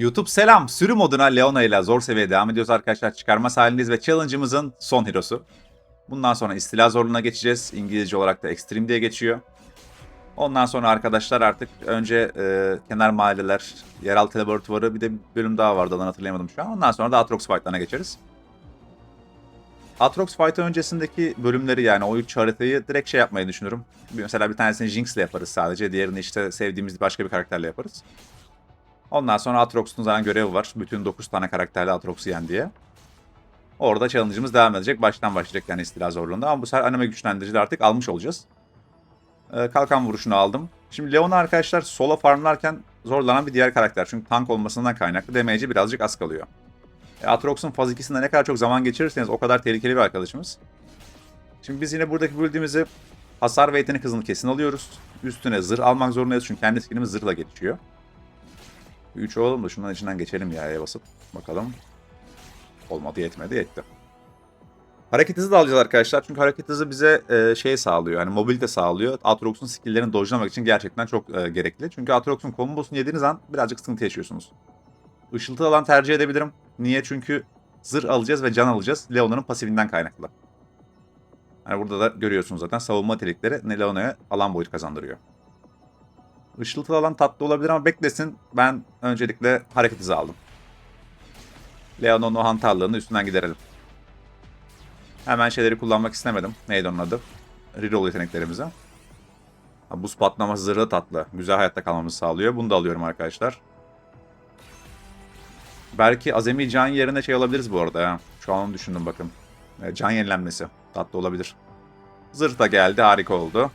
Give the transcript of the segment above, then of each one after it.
YouTube selam. Sürü moduna Leona ile zor seviyeye devam ediyoruz arkadaşlar. Çıkarma halindeyiz ve challenge'ımızın son hero'su. Bundan sonra istila zorluğuna geçeceğiz. İngilizce olarak da Extreme diye geçiyor. Ondan sonra arkadaşlar artık önce e, kenar mahalleler, yeraltı laboratuvarı bir de bir bölüm daha vardı adını hatırlayamadım şu an. Ondan sonra da Atrox Fight'larına geçeriz. Atrox Fight öncesindeki bölümleri yani o üç haritayı direkt şey yapmayı düşünürüm. Mesela bir tanesini Jinx'le yaparız sadece. Diğerini işte sevdiğimiz başka bir karakterle yaparız. Ondan sonra Atrox'un zaten görevi var. Bütün 9 tane karakterle Atrox'u yen diye. Orada challenge'ımız devam edecek. Baştan başlayacak yani istila zorluğunda. Ama bu sefer anime güçlendirici artık almış olacağız. Ee, kalkan vuruşunu aldım. Şimdi Leona arkadaşlar solo farmlarken zorlanan bir diğer karakter. Çünkü tank olmasından kaynaklı damage'i birazcık az kalıyor. E, Atrox'un faz 2'sinde ne kadar çok zaman geçirirseniz o kadar tehlikeli bir arkadaşımız. Şimdi biz yine buradaki build'imizi hasar ve yetenek hızını kesin alıyoruz. Üstüne zırh almak zorundayız çünkü kendi skillimiz zırhla geçiyor. 3 olalım da şundan içinden geçelim ya E'ye basıp. Bakalım. Olmadı yetmedi yetti. Hareket hızı da alacağız arkadaşlar. Çünkü hareket hızı bize e, şey sağlıyor. Yani mobilite sağlıyor. Aatrox'un skill'lerini dojlamak için gerçekten çok e, gerekli. Çünkü Aatrox'un kombosunu yediğiniz an birazcık sıkıntı yaşıyorsunuz. Işıltı alan tercih edebilirim. Niye? Çünkü zırh alacağız ve can alacağız. Leona'nın pasifinden kaynaklı. Yani burada da görüyorsunuz zaten savunma nitelikleri Leona'ya alan boyut kazandırıyor. Işıltılı alan tatlı olabilir ama beklesin. Ben öncelikle hareket hızı aldım. Leon'un o hantarlığını üstünden giderelim. Hemen şeyleri kullanmak istemedim. Neydi onun adı? Reroll yeteneklerimizi. Buz patlaması zırhı tatlı. Güzel hayatta kalmamızı sağlıyor. Bunu da alıyorum arkadaşlar. Belki azami can yerine şey alabiliriz bu arada ya. Şu an onu düşündüm bakın. E, Can yenilenmesi. Tatlı olabilir. Zırh da geldi. Harika oldu.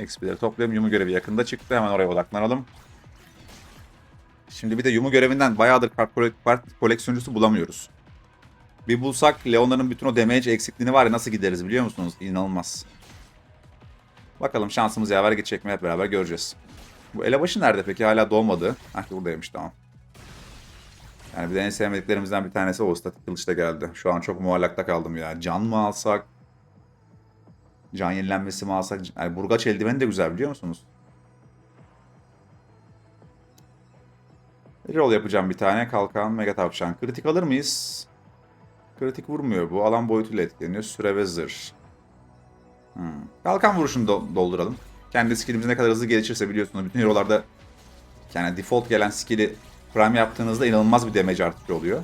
XP'leri toplayalım. Yumu görevi yakında çıktı. Hemen oraya odaklanalım. Şimdi bir de Yumu görevinden bayağıdır kart, kart koleksiyoncusu bulamıyoruz. Bir bulsak Leona'nın bütün o damage eksikliğini var ya nasıl gideriz biliyor musunuz? İnanılmaz. Bakalım şansımız yaver geçecek mi hep beraber göreceğiz. Bu elebaşı nerede peki? Hala doğmadı. Hah buradaymış tamam. Yani bir de en sevmediklerimizden bir tanesi o statik kılıç da geldi. Şu an çok muallakta kaldım ya. Can mı alsak? Can yenilenmesi mi alsak? Yani burgaç eldiveni de güzel biliyor musunuz? Reroll yapacağım bir tane. Kalkan, mega tavşan. Kritik alır mıyız? Kritik vurmuyor bu. Alan boyutuyla etkileniyor. Süre ve zırh. Hmm. Kalkan vuruşunu do- dolduralım. Kendi skillimiz ne kadar hızlı gelişirse biliyorsunuz bütün hero'larda yani default gelen skill'i prime yaptığınızda inanılmaz bir damage artışı oluyor.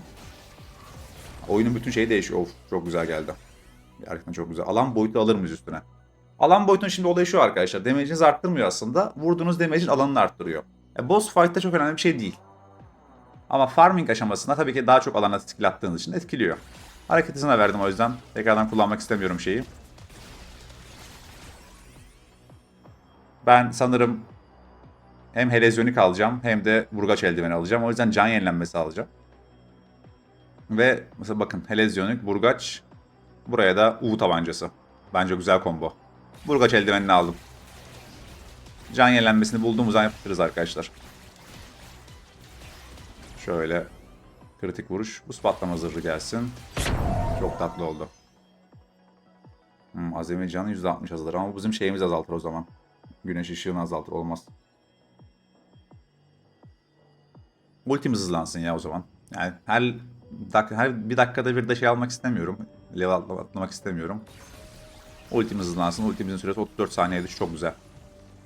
Oyunun bütün şeyi değişiyor. Of çok güzel geldi. Gerçekten çok güzel. Alan boyutu alır mıyız üstüne? Alan boyutunun şimdi olayı şu arkadaşlar. Damage'inizi arttırmıyor aslında. Vurduğunuz damage'in alanını arttırıyor. E, boss fight'ta çok önemli bir şey değil. Ama farming aşamasında tabii ki daha çok alana skill attığınız için etkiliyor. Hareket hızına verdim o yüzden. Tekrardan kullanmak istemiyorum şeyi. Ben sanırım hem helezyonik alacağım hem de vurgaç eldiveni alacağım. O yüzden can yenilenmesi alacağım. Ve mesela bakın helezyonik, vurgaç, buraya da U tabancası. Bence güzel combo. Vurgaç eldivenini aldım. Can yenilenmesini bulduğumuz an yaptırırız arkadaşlar. Şöyle kritik vuruş. Buz patlama zırhı gelsin. Çok tatlı oldu. Hmm, azami canı %60 azalır ama bizim şeyimiz azaltır o zaman. Güneş ışığını azaltır olmaz. Ultimiz hızlansın ya o zaman. Yani her dakika, her bir dakikada bir de şey almak istemiyorum. Level atla- atlamak istemiyorum. Ultimiz hızlansın. Ultimizin süresi 34 saniye düş. Çok güzel.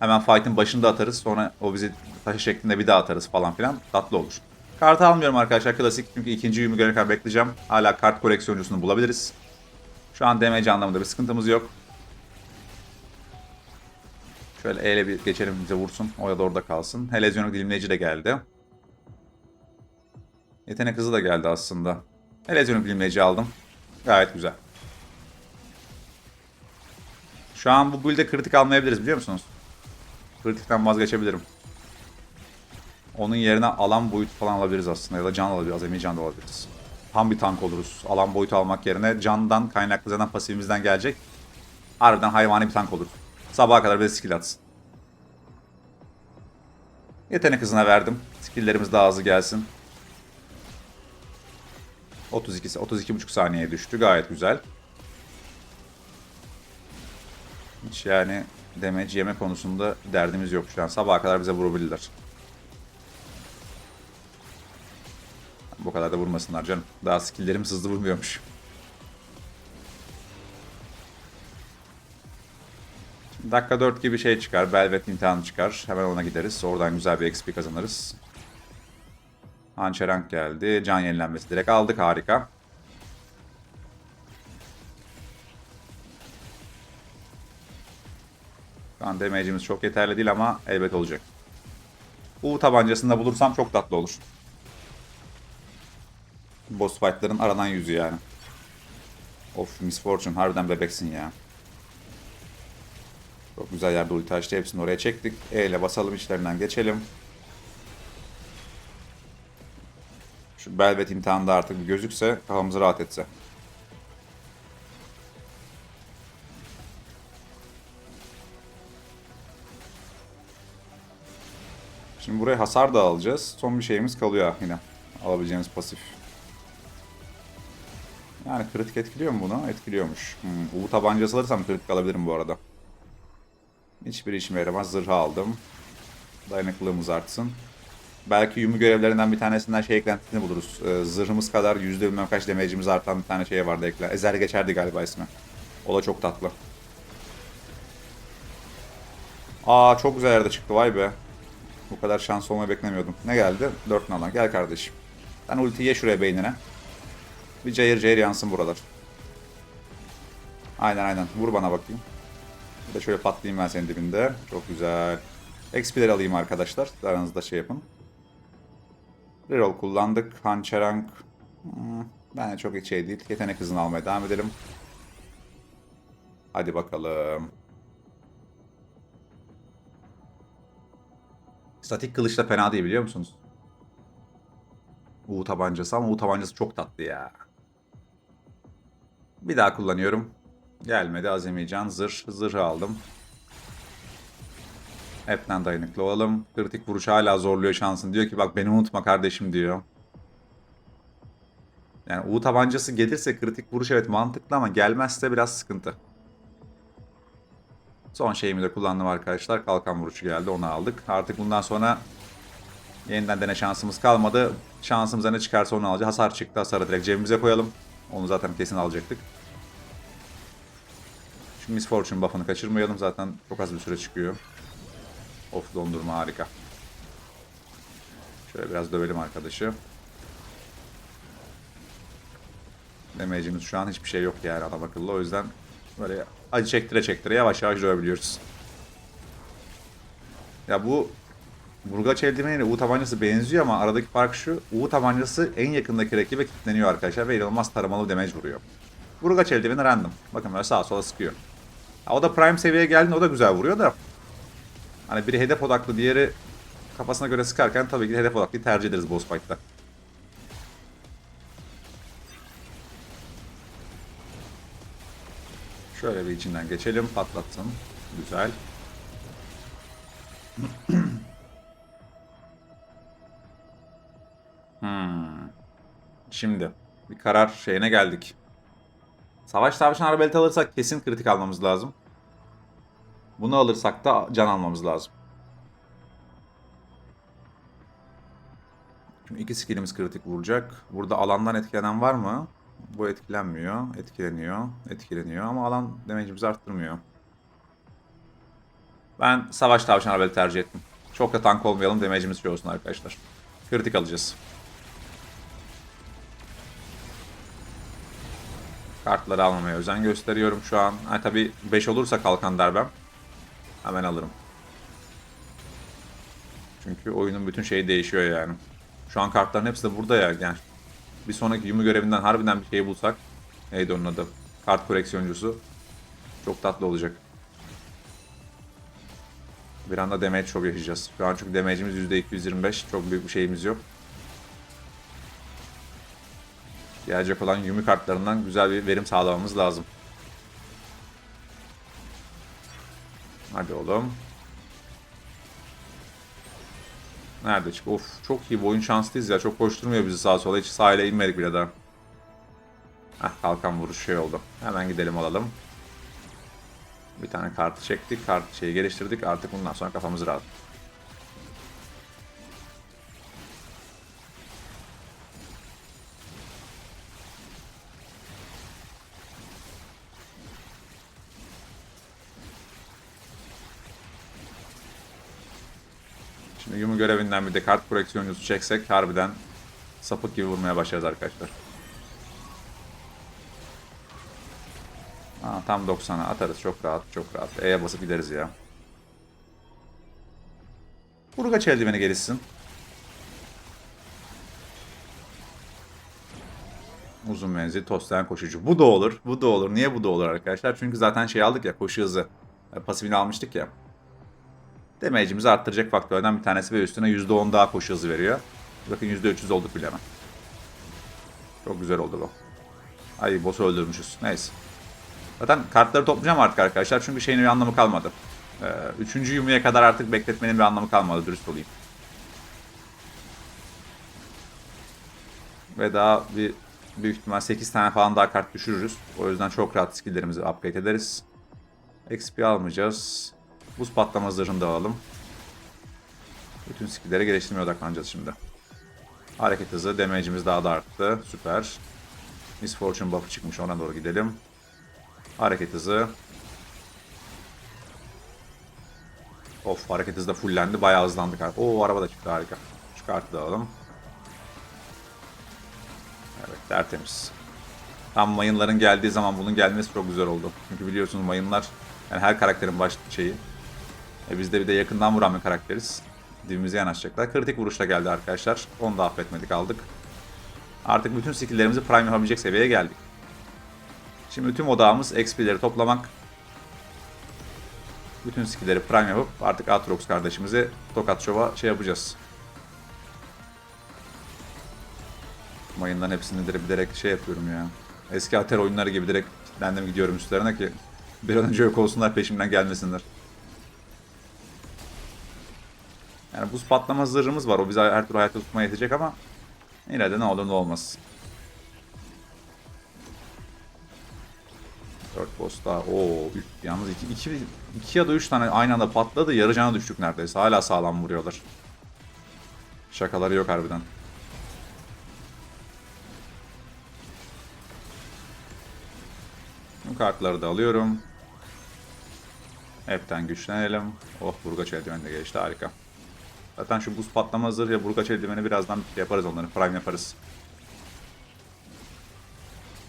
Hemen fight'in başında atarız. Sonra o bizi taşı şeklinde bir daha atarız falan filan. Tatlı olur. Kartı almıyorum arkadaşlar. Klasik çünkü ikinci yümü görene kadar bekleyeceğim. Hala kart koleksiyoncusunu bulabiliriz. Şu an damage anlamında bir sıkıntımız yok. Şöyle E ile bir geçelim bize vursun. O ya da orada kalsın. Helezyonik dilimleyici de geldi. Yetenek hızı da geldi aslında. Helezyonik dilimleyici aldım. Gayet güzel. Şu an bu build'e kritik almayabiliriz biliyor musunuz? Kritikten vazgeçebilirim. Onun yerine alan boyutu falan alabiliriz aslında ya da can alabiliriz, azami can da alabiliriz. Tam bir tank oluruz. Alan boyutu almak yerine candan kaynaklı zaten pasifimizden gelecek. Harbiden hayvani bir tank olur. Sabaha kadar bize skill atsın. Yetenek hızına verdim. Skilllerimiz daha hızlı gelsin. 32 32,5 saniyeye düştü. Gayet güzel. Hiç yani damage yeme konusunda derdimiz yok şu an. Sabaha kadar bize vurabilirler. Bu kadar da vurmasınlar canım. Daha skill'lerimiz hızlı vurmuyormuş. Dakika 4 gibi şey çıkar. Velvet imtihanı çıkar. Hemen ona gideriz. Oradan güzel bir XP kazanırız. Hançerank geldi. Can yenilenmesi direkt aldık. Harika. Şu an damage'imiz çok yeterli değil ama elbet olacak. U tabancasını da bulursam çok tatlı olur. Boss fight'ların aranan yüzü yani. Of Miss Fortune harbiden bebeksin ya. Çok güzel yerde ulti açtı. Hepsini oraya çektik. E ile basalım içlerinden geçelim. Şu Belvet imtihanında artık gözükse kafamızı rahat etse. Şimdi buraya hasar da alacağız. Son bir şeyimiz kalıyor yine. Alabileceğimiz pasif. Yani kritik etkiliyor mu bunu? Etkiliyormuş. Hmm, U tabancası alırsam kritik alabilirim bu arada. Hiçbir işime yaramaz. Zırhı aldım. Dayanıklılığımız artsın. Belki yumu görevlerinden bir tanesinden şey eklentisini buluruz. Ee, zırhımız kadar yüzde bilmem kaç damage'imiz artan bir tane şey vardı ekle. Ezer geçerdi galiba ismi. O da çok tatlı. Aa çok güzel yerde çıktı vay be. Bu kadar şans olmayı beklemiyordum. Ne geldi? 4 nalan. Gel kardeşim. Sen ultiyi ye şuraya beynine. Bir cayır cayır yansın buralar. Aynen aynen. Vur bana bakayım. Bir de şöyle patlayayım ben senin dibinde. Çok güzel. XP'leri alayım arkadaşlar. Aranızda şey yapın. Reroll kullandık. Hançerang. Hmm, bence çok hiç şey değil. Yetenek hızını almaya devam edelim. Hadi bakalım. Statik kılıç da fena değil biliyor musunuz? U tabancası ama U tabancası çok tatlı ya. Bir daha kullanıyorum. Gelmedi Azemican. Zırh. Zırhı aldım. Hepten dayanıklı olalım. Kritik vuruş hala zorluyor şansın. Diyor ki bak beni unutma kardeşim diyor. Yani U tabancası gelirse kritik vuruş evet mantıklı ama gelmezse biraz sıkıntı. Son şeyimi de kullandım arkadaşlar. Kalkan vuruşu geldi onu aldık. Artık bundan sonra yeniden dene şansımız kalmadı. Şansımıza ne çıkarsa onu alacağız. Hasar çıktı. Hasarı direkt cebimize koyalım. Onu zaten kesin alacaktık. Şu Miss Fortune buff'ını kaçırmayalım. Zaten çok az bir süre çıkıyor. Of dondurma harika. Şöyle biraz dövelim arkadaşı. Damage'imiz şu an hiçbir şey yok yani adam akıllı. O yüzden böyle acı çektire çektire yavaş yavaş dövebiliyoruz. Ya bu Burgaç eldiveniyle U tabancası benziyor ama aradaki fark şu. U tabancası en yakındaki rakibe kilitleniyor arkadaşlar ve inanılmaz taramalı damage vuruyor. Burgaç eldiveni random. Bakın böyle sağa sola sıkıyor. Ha, o da prime seviyeye geldiğinde o da güzel vuruyor da. Hani biri hedef odaklı diğeri kafasına göre sıkarken tabii ki hedef odaklıyı tercih ederiz boss fight'ta. Şöyle bir içinden geçelim. Patlatsın. Güzel. hmm. Şimdi bir karar şeyine geldik. Savaş tavşan arbeleti alırsak kesin kritik almamız lazım. Bunu alırsak da can almamız lazım. Şimdi iki skillimiz kritik vuracak. Burada alandan etkilenen var mı? Bu etkilenmiyor. Etkileniyor. Etkileniyor ama alan damage'imizi arttırmıyor. Ben savaş tavşan arbeleti tercih ettim. Çok da tank olmayalım. Damage'imiz şey olsun arkadaşlar. Kritik alacağız. Kartları almamaya özen gösteriyorum şu an. Ha, tabii 5 olursa kalkan darbem. Hemen alırım. Çünkü oyunun bütün şeyi değişiyor yani. Şu an kartların hepsi de burada ya. Yani bir sonraki yumu görevinden harbiden bir şey bulsak. Neydi onun adı? Kart koleksiyoncusu. Çok tatlı olacak. Bir anda damage çok yaşayacağız. Şu an çünkü damage'imiz %225. Çok büyük bir şeyimiz yok. Gelecek olan yumi kartlarından güzel bir verim sağlamamız lazım. Hadi oğlum. Nerede çık? Of çok iyi. Bu oyun şanslıyız ya. Çok koşturmuyor bizi sağa sola. Hiç sahile inmedik bile daha. Heh kalkan vuruş şey oldu. Hemen gidelim alalım. Bir tane kartı çektik. Kart şeyi geliştirdik. Artık bundan sonra kafamız rahat. Şimdi Yumu görevinden bir de kart koleksiyoncusu çeksek harbiden sapık gibi vurmaya başlarız arkadaşlar. Aa, tam 90'a atarız çok rahat çok rahat. E'ye basıp gideriz ya. Burgaç eldiveni gelişsin. Uzun menzil, toslayan koşucu. Bu da olur. Bu da olur. Niye bu da olur arkadaşlar? Çünkü zaten şey aldık ya koşu hızı. Pasifini almıştık ya. Damage'imizi arttıracak faktörden bir tanesi ve üstüne %10 daha koşu hızı veriyor. Bakın %300 olduk bile hemen. Çok güzel oldu bu. Ay boss'u öldürmüşüz. Neyse. Zaten kartları toplayacağım artık arkadaşlar. Çünkü şeyin bir anlamı kalmadı. Ee, üçüncü yumuya kadar artık bekletmenin bir anlamı kalmadı. Dürüst olayım. Ve daha bir büyük ihtimal 8 tane falan daha kart düşürürüz. O yüzden çok rahat skilllerimizi upgrade ederiz. XP almayacağız. Buz patlama da alalım. Bütün skill'lere geliştirmeye odaklanacağız şimdi. Hareket hızı, damage'imiz daha da arttı. Süper. Miss Fortune buff'ı çıkmış ona doğru gidelim. Hareket hızı. Of hareket hızı da fullendi. Bayağı hızlandık. Oo araba da çıktı harika. Şu kartı da alalım. Evet tertemiz. Tam mayınların geldiği zaman bunun gelmesi çok güzel oldu. Çünkü biliyorsunuz mayınlar yani her karakterin baş şeyi. E biz de bir de yakından vuran bir karakteriz. Dibimize yanaşacaklar. Kritik vuruşla geldi arkadaşlar. Onu da affetmedik aldık. Artık bütün skilllerimizi prime yapabilecek seviyeye geldik. Şimdi tüm odağımız XP'leri toplamak. Bütün skill'leri prime yapıp artık Atrox kardeşimizi Tokat Show'a şey yapacağız. Mayından hepsini direkt, bilerek şey yapıyorum ya. Eski Ater oyunları gibi direkt kilitlendim gidiyorum üstlerine ki bir an önce yok olsunlar peşimden gelmesinler. Yani buz patlama zırhımız var. O bizi her türlü hayatta tutmaya yetecek ama yine de ne olur ne olmaz. 4 boss daha. Oo, yalnız 2 iki, iki, iki ya da 3 tane aynı anda patladı. Yarı cana düştük neredeyse. Hala sağlam vuruyorlar. Şakaları yok harbiden. Bu kartları da alıyorum. Hepten güçlenelim. Oh burgaç eldiveni de geçti harika. Zaten şu buz patlama zırh ya burgaç eldiveni birazdan yaparız onları. Prime yaparız.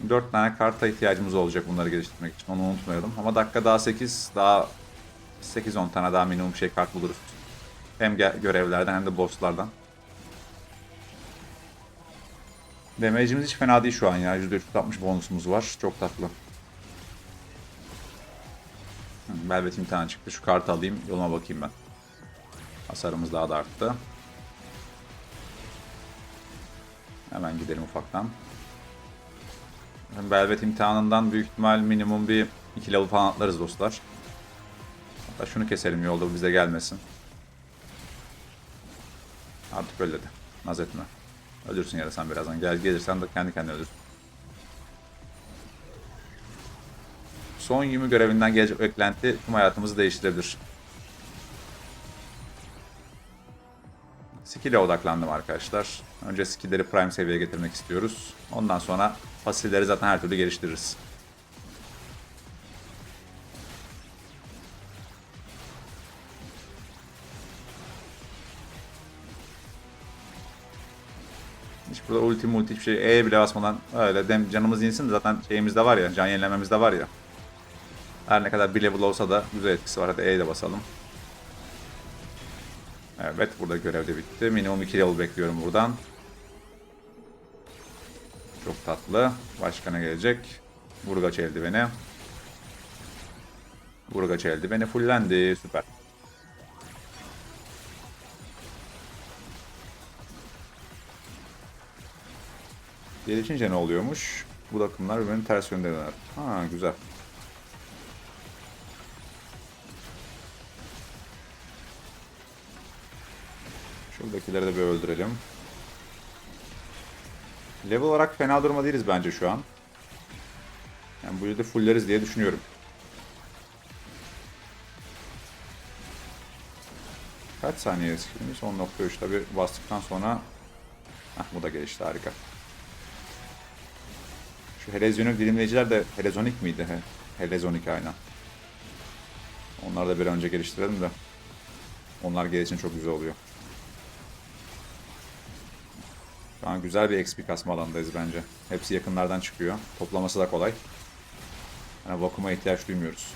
4 tane karta ihtiyacımız olacak bunları geliştirmek için. Onu unutmayalım. Ama dakika daha 8, daha 8-10 tane daha minimum şey kart buluruz. Hem görevlerden hem de bosslardan. Damage'imiz hiç fena değil şu an ya. %360 bonusumuz var. Çok tatlı. Velvet imtihanı çıktı. Şu kartı alayım. Yoluma bakayım ben. Hasarımız daha da arttı. Hemen gidelim ufaktan. Velvet imtihanından büyük ihtimal minimum bir 2 level falan atlarız dostlar. Hatta şunu keselim yolda bu bize gelmesin. Artık öyle de. Naz etme. Ölürsün ya da sen birazdan. Gel gelirsen de kendi kendine ölürsün. Son 20 görevinden gelecek eklenti tüm hayatımızı değiştirebilir. Skill'e odaklandım arkadaşlar. Önce skill'leri prime seviyeye getirmek istiyoruz. Ondan sonra pasifleri zaten her türlü geliştiririz. Hiç burada ulti multi hiçbir şey E bile basmadan öyle dem canımız insin de zaten şeyimiz de var ya can yenilememiz de var ya. Her ne kadar bir level olsa da güzel etkisi var. Hadi E'ye de basalım. Evet burada görev de bitti. Minimum 2 level bekliyorum buradan. Çok tatlı. Başka ne gelecek? Burgaç eldiveni. Burgaç eldiveni fullendi. Süper. Gelişince ne oluyormuş? Bu akımlar birbirini ters yönde döner. Ha güzel. Eskileri de bir öldürelim. Level olarak fena duruma değiliz bence şu an. Yani bu yılda fulleriz diye düşünüyorum. Kaç saniye eskilmiş? 10.3 tabi bastıktan sonra Heh, bu da gelişti harika. Şu Helezyonik dilimleyiciler de Helezonik miydi? He, Helezonik aynen. Onları da bir önce geliştirelim de. Onlar gelişince çok güzel oluyor. Şu an güzel bir XP kasma alanındayız bence. Hepsi yakınlardan çıkıyor. Toplaması da kolay. Yani vakuma ihtiyaç duymuyoruz.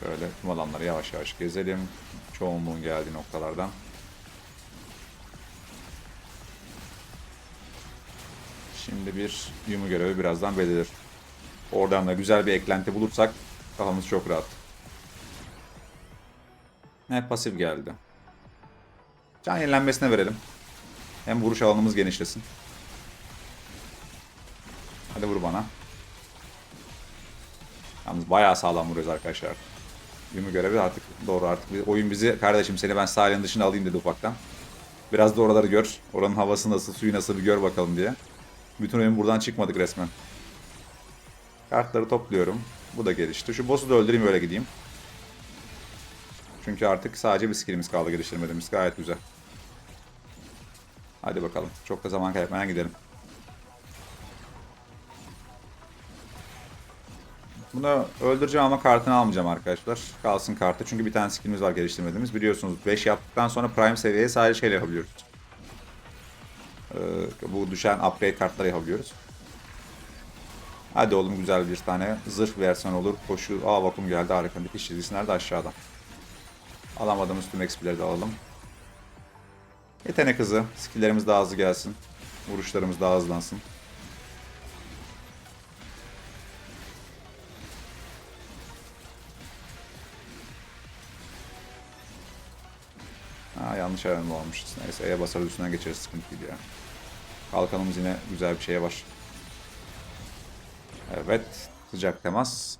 Şöyle tüm alanları yavaş yavaş gezelim. Çoğunluğun geldiği noktalardan. Şimdi bir yumu görevi birazdan belirir. Oradan da güzel bir eklenti bulursak kafamız çok rahat. Ne pasif geldi. Can yenilenmesine verelim. Hem vuruş alanımız genişlesin. Hadi vur bana. Yalnız bayağı sağlam vuruyoruz arkadaşlar. Yumu görevi artık doğru artık. Oyun bizi kardeşim seni ben sahilin dışına alayım dedi ufaktan. Biraz da oraları gör. Oranın havası nasıl, suyu nasıl bir gör bakalım diye. Bütün oyun buradan çıkmadık resmen. Kartları topluyorum. Bu da gelişti. Şu boss'u da öldüreyim öyle gideyim. Çünkü artık sadece bir skillimiz kaldı geliştirmediğimiz. Gayet güzel. Hadi bakalım. Çok da zaman kaybetmeden gidelim. Bunu öldüreceğim ama kartını almayacağım arkadaşlar. Kalsın kartı. Çünkü bir tane skillimiz var geliştirmediğimiz. Biliyorsunuz 5 yaptıktan sonra prime seviyeye sadece şeyle yapabiliyoruz. Ee, bu düşen upgrade kartları yapabiliyoruz. Hadi oğlum güzel bir tane zırh versen olur. Koşu. Aa vakum geldi harika. Dikiş çizgisi nerede aşağıda. Alamadığımız tüm XP'leri de alalım. Yetenek hızı. Skilllerimiz daha hızlı gelsin. Vuruşlarımız daha hızlansın. Ha yanlış ayarında olmuşuz. Neyse E'ye basarız üstünden geçeriz sıkıntı değil ya. Kalkanımız yine güzel bir şeye var. Evet. Sıcak temas.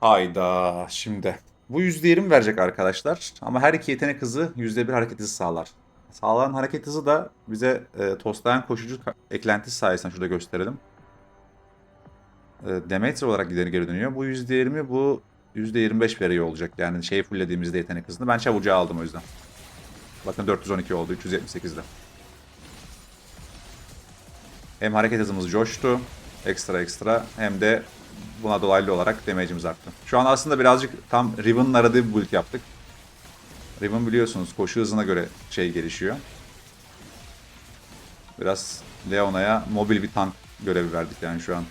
Hayda şimdi. Bu %20 verecek arkadaşlar. Ama her iki yetenek hızı %1 hareket hızı sağlar. Sağlanan hareket hızı da bize e, toslayan koşucu eklentisi sayesinde şurada gösterelim. E, Demetre olarak gideri geri dönüyor. Bu %20 bu %25 veriyor olacak. Yani şeyi fulllediğimizde yetenek hızını. Ben çabucağı aldım o yüzden. Bakın 412 oldu 378'de. Hem hareket hızımız coştu. Ekstra ekstra. Hem de buna dolaylı olarak damage'imiz arttı. Şu an aslında birazcık tam Riven'ın aradığı bir build yaptık. Riven biliyorsunuz koşu hızına göre şey gelişiyor. Biraz Leona'ya mobil bir tank görevi verdik yani şu an.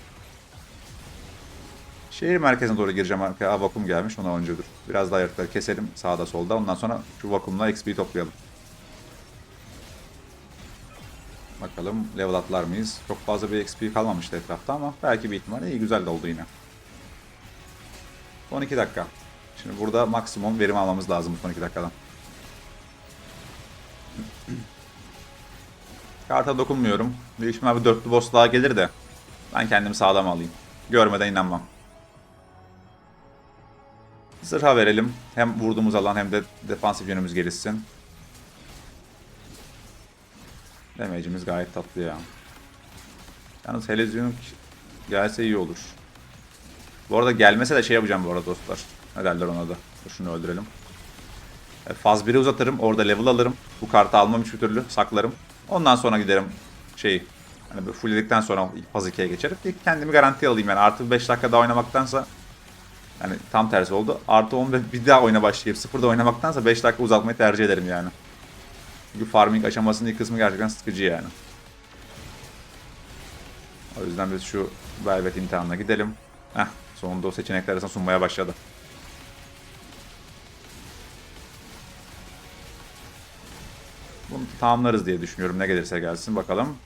Şehir merkezine doğru gireceğim arkaya. Vakum gelmiş ona önce dur. Biraz daha yaratıkları keselim sağda solda. Ondan sonra şu vakumla XP toplayalım. Bakalım level atlar mıyız? Çok fazla bir XP kalmamıştı etrafta ama belki bir ihtimalle iyi güzel de oldu yine. Son 2 dakika. Şimdi burada maksimum verim almamız lazım bu son 2 dakikadan. Karta dokunmuyorum. Büyük ihtimal bir dörtlü boss daha gelir de ben kendimi sağlam alayım. Görmeden inanmam. Zırha verelim. Hem vurduğumuz alan hem de defansif yönümüz gelişsin. Damage'imiz gayet tatlı ya. Yalnız Helezionik gelse iyi olur. Bu arada gelmese de şey yapacağım bu arada dostlar. Ne derler ona da. Şunu öldürelim. E, Faz 1'i uzatırım. Orada level alırım. Bu kartı almam hiçbir türlü. Saklarım. Ondan sonra giderim şey hani böyle fullledikten sonra ilk faz 2'ye geçerim. İlk kendimi garantiye alayım yani. Artı 5 dakika daha oynamaktansa yani tam tersi oldu. Artı 10 ve bir daha oyuna başlayıp sıfırda oynamaktansa 5 dakika uzatmayı tercih ederim yani. Çünkü farming aşamasının ilk kısmı gerçekten sıkıcı yani. O yüzden biz şu Velvet imtihanına gidelim. Heh, sonunda o seçenekler arasında sunmaya başladı. Bunu tamamlarız diye düşünüyorum. Ne gelirse gelsin bakalım.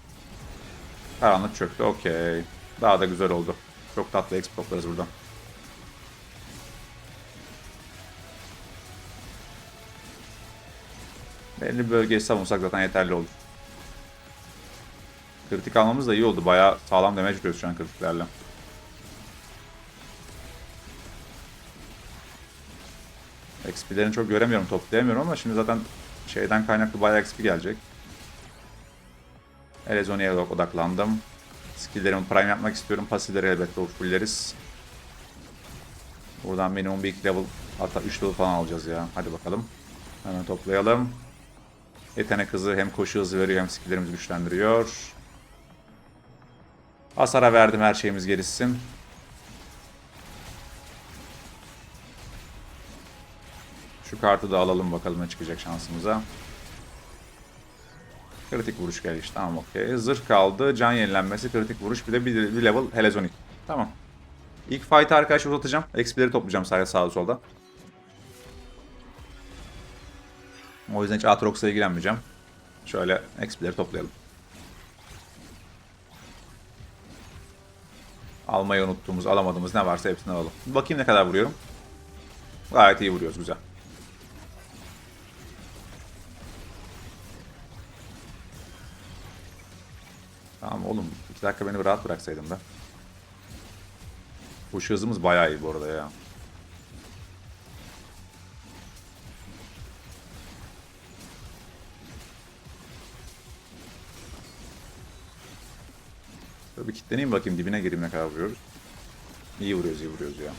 Karanlık çöktü. Okey. Daha da güzel oldu. Çok tatlı exp buradan. Belli bölgeyi savunsak zaten yeterli olur. Kritik almamız da iyi oldu. Bayağı sağlam damage vuruyoruz şu an kritiklerle. XP'lerini çok göremiyorum, toplayamıyorum ama şimdi zaten şeyden kaynaklı bayağı XP gelecek. Elezonia'ya odaklandım. Skill'lerimi prime yapmak istiyorum. Pasifleri elbette fulleriz. Buradan minimum bir iki level Hatta 3 level falan alacağız ya. Hadi bakalım. Hemen toplayalım. Yetenek hızı hem koşu hızı veriyor hem skilllerimizi güçlendiriyor. Hasara verdim her şeyimiz gelişsin. Şu kartı da alalım bakalım ne çıkacak şansımıza. Kritik vuruş gelişti. Tamam okey. Zırh kaldı. Can yenilenmesi, kritik vuruş. Bir de bir, bir level Helezonik. Tamam. İlk fight'ı arkadaşlar uzatacağım. XP'leri toplayacağım sadece sağda solda. O yüzden hiç Aatrox'la ilgilenmeyeceğim. Şöyle XP'leri toplayalım. Almayı unuttuğumuz, alamadığımız ne varsa hepsini alalım. Bakayım ne kadar vuruyorum. Gayet iyi vuruyoruz, güzel. Tamam oğlum, iki dakika beni rahat bıraksaydın da. Koşu hızımız bayağı iyi bu arada ya. Şöyle bir kitleneyim bakayım dibine gireyim ne kadar vuruyoruz. İyi vuruyoruz iyi vuruyoruz ya.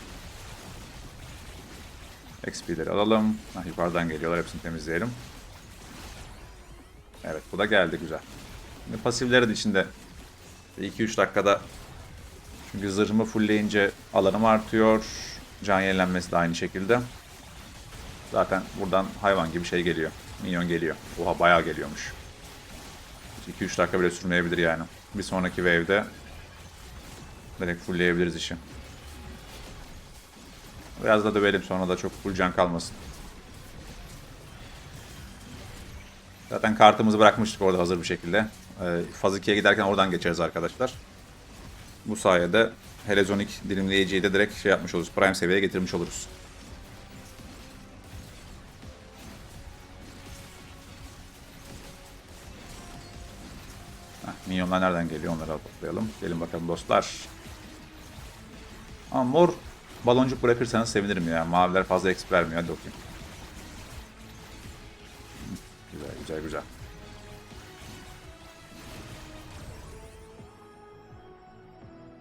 XP'leri alalım. Hah, yukarıdan geliyorlar hepsini temizleyelim. Evet bu da geldi güzel. Şimdi pasifleri de içinde 2-3 dakikada çünkü zırhımı fullleyince alanım artıyor. Can yenilenmesi de aynı şekilde. Zaten buradan hayvan gibi şey geliyor. Minyon geliyor. Oha bayağı geliyormuş. 2-3 dakika bile sürmeyebilir yani. Bir sonraki wave'de direkt fullleyebiliriz işi. Biraz da dövelim sonra da çok full can kalmasın. Zaten kartımızı bırakmıştık orada hazır bir şekilde. Ee, faz 2'ye giderken oradan geçeriz arkadaşlar. Bu sayede Helezonik dilimleyiciyi de direkt şey yapmış oluruz. Prime seviyeye getirmiş oluruz. Minyonlar nereden geliyor onları toplayalım. Gelin bakalım dostlar. Ama mor baloncuk bırakırsanız sevinirim ya. Maviler fazla exp vermiyor. Hadi okuyayım. Güzel güzel güzel.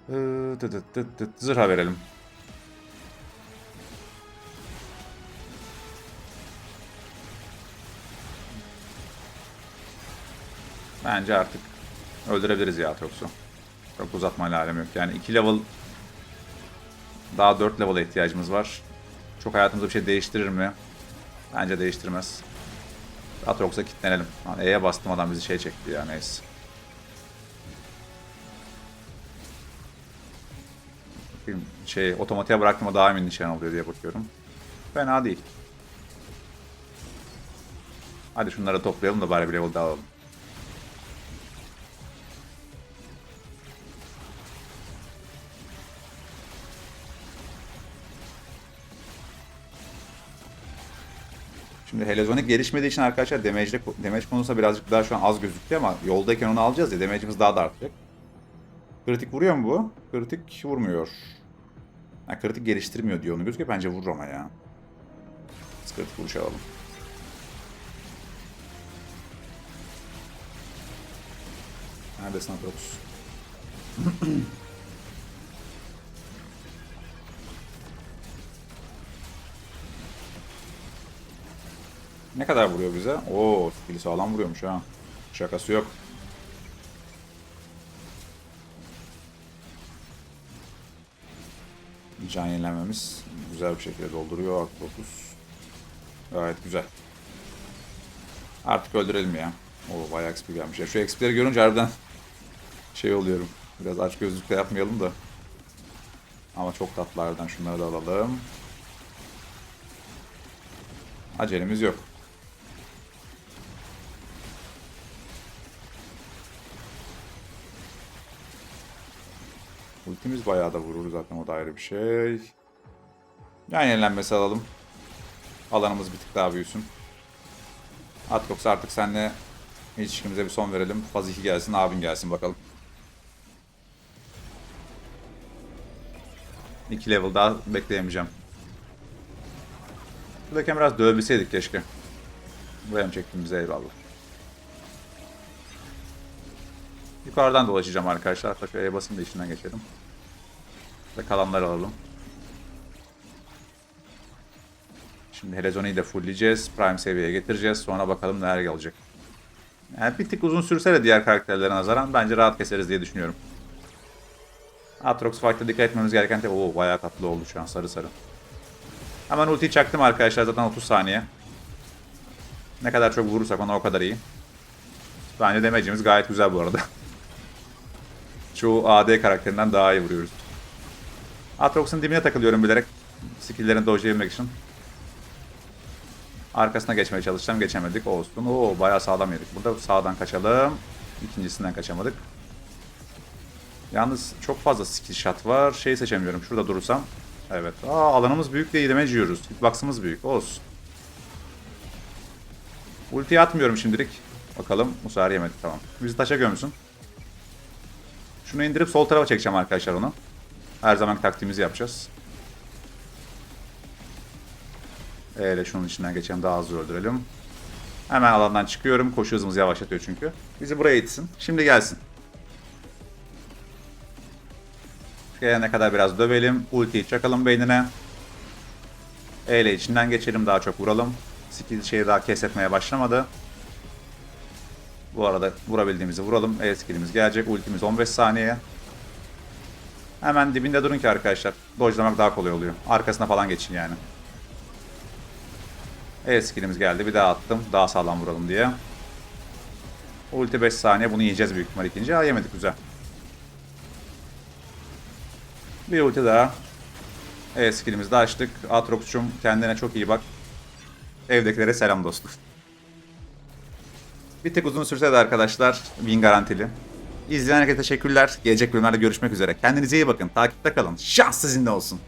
Ee. Zırha verelim. Bence artık öldürebiliriz ya Atrox'u. Çok uzatmayla alem yok. Yani 2 level daha 4 level'a ihtiyacımız var. Çok hayatımızda bir şey değiştirir mi? Bence değiştirmez. Atrox'a kilitlenelim. Lan E'ye bastım adam bizi şey çekti ya neyse. Bakayım, Şey otomatiğe bıraktığıma daha emin nişan oluyor diye bakıyorum. Fena değil. Hadi şunları toplayalım da bari bir level daha alalım. Şimdi Helezonik gelişmediği için arkadaşlar damage, damage konusu birazcık daha şu an az gözüktü ama yoldayken onu alacağız ya damage'imiz daha da artacak. Kritik vuruyor mu bu? Kritik vurmuyor. Ha, kritik geliştirmiyor diyor onu gözüküyor. Bence vurur ama ya. Biz kritik vuruş alalım. Neredesin Atrox? Ne kadar vuruyor bize? Oo, skill'i sağlam vuruyormuş ha. Şakası yok. Can yenilememiz güzel bir şekilde dolduruyor. Artı 9. Gayet güzel. Artık öldürelim ya. O bayağı XP gelmiş. Ya şu XP'leri görünce harbiden şey oluyorum. Biraz aç gözlükle yapmayalım da. Ama çok tatlılardan şunları da alalım. Acelemiz yok. Ultimiz bayağı da vurur zaten o da ayrı bir şey. Yan yenilenmesi alalım. Alanımız bir tık daha büyüsün. Atrox artık senle ilişkimize bir son verelim. Faz 2 gelsin, abin gelsin bakalım. 2 level daha bekleyemeyeceğim. Buradayken biraz dövebilseydik keşke. Buraya mı çektiğimize eyvallah. Yukarıdan dolaşacağım arkadaşlar. Hatta şuraya basın da işinden geçelim. Ve kalanları alalım. Şimdi Helezoni'yi de fullleyeceğiz. Prime seviyeye getireceğiz. Sonra bakalım neler gelecek. Yani bir tık uzun sürse de diğer karakterlere nazaran bence rahat keseriz diye düşünüyorum. Atrox Fight'ta dikkat etmemiz gereken tek... Oo bayağı tatlı oldu şu an sarı sarı. Hemen ultiyi çaktım arkadaşlar zaten 30 saniye. Ne kadar çok vurursak ona o kadar iyi. Bence demecimiz gayet güzel bu arada. Çoğu AD karakterinden daha iyi vuruyoruz. Atrox'un dibine takılıyorum bilerek. Skill'lerini dojlayabilmek için. Arkasına geçmeye çalışacağım. Geçemedik. Olsun. Oo bayağı sağlam yedik. Burada sağdan kaçalım. İkincisinden kaçamadık. Yalnız çok fazla skill shot var. Şeyi seçemiyorum. Şurada durursam. Evet. Aa alanımız büyük değil. Damage yiyoruz. Hitbox'ımız büyük. Olsun. Ultiyi atmıyorum şimdilik. Bakalım. Bu sefer yemedik. Tamam. Bizi taşa gömsün. Şunu indirip sol tarafa çekeceğim arkadaşlar onu. Her zaman taktiğimizi yapacağız. E ile şunun içinden geçelim daha hızlı öldürelim. Hemen alandan çıkıyorum. Koşu hızımızı yavaşlatıyor çünkü. Bizi buraya itsin. Şimdi gelsin. Gelene kadar biraz dövelim. Ultiyi çakalım beynine. E ile içinden geçelim daha çok vuralım. Skill şeyi daha kesetmeye başlamadı. Bu arada vurabildiğimizi vuralım. E skillimiz gelecek. Ultimiz 15 saniye. Hemen dibinde durun ki arkadaşlar. Dodge'lamak daha kolay oluyor. Arkasına falan geçin yani. E skillimiz geldi. Bir daha attım. Daha sağlam vuralım diye. Ulti 5 saniye. Bunu yiyeceğiz büyük ihtimal ikinci. Aa yemedik güzel. Bir ulti daha. E skillimizi de açtık. Atrox'cum kendine çok iyi bak. Evdekilere selam dostum. Bir tek uzun sürse de arkadaşlar win garantili. İzleyen herkese teşekkürler. Gelecek bölümlerde görüşmek üzere. Kendinize iyi bakın. Takipte kalın. Şans sizinle olsun.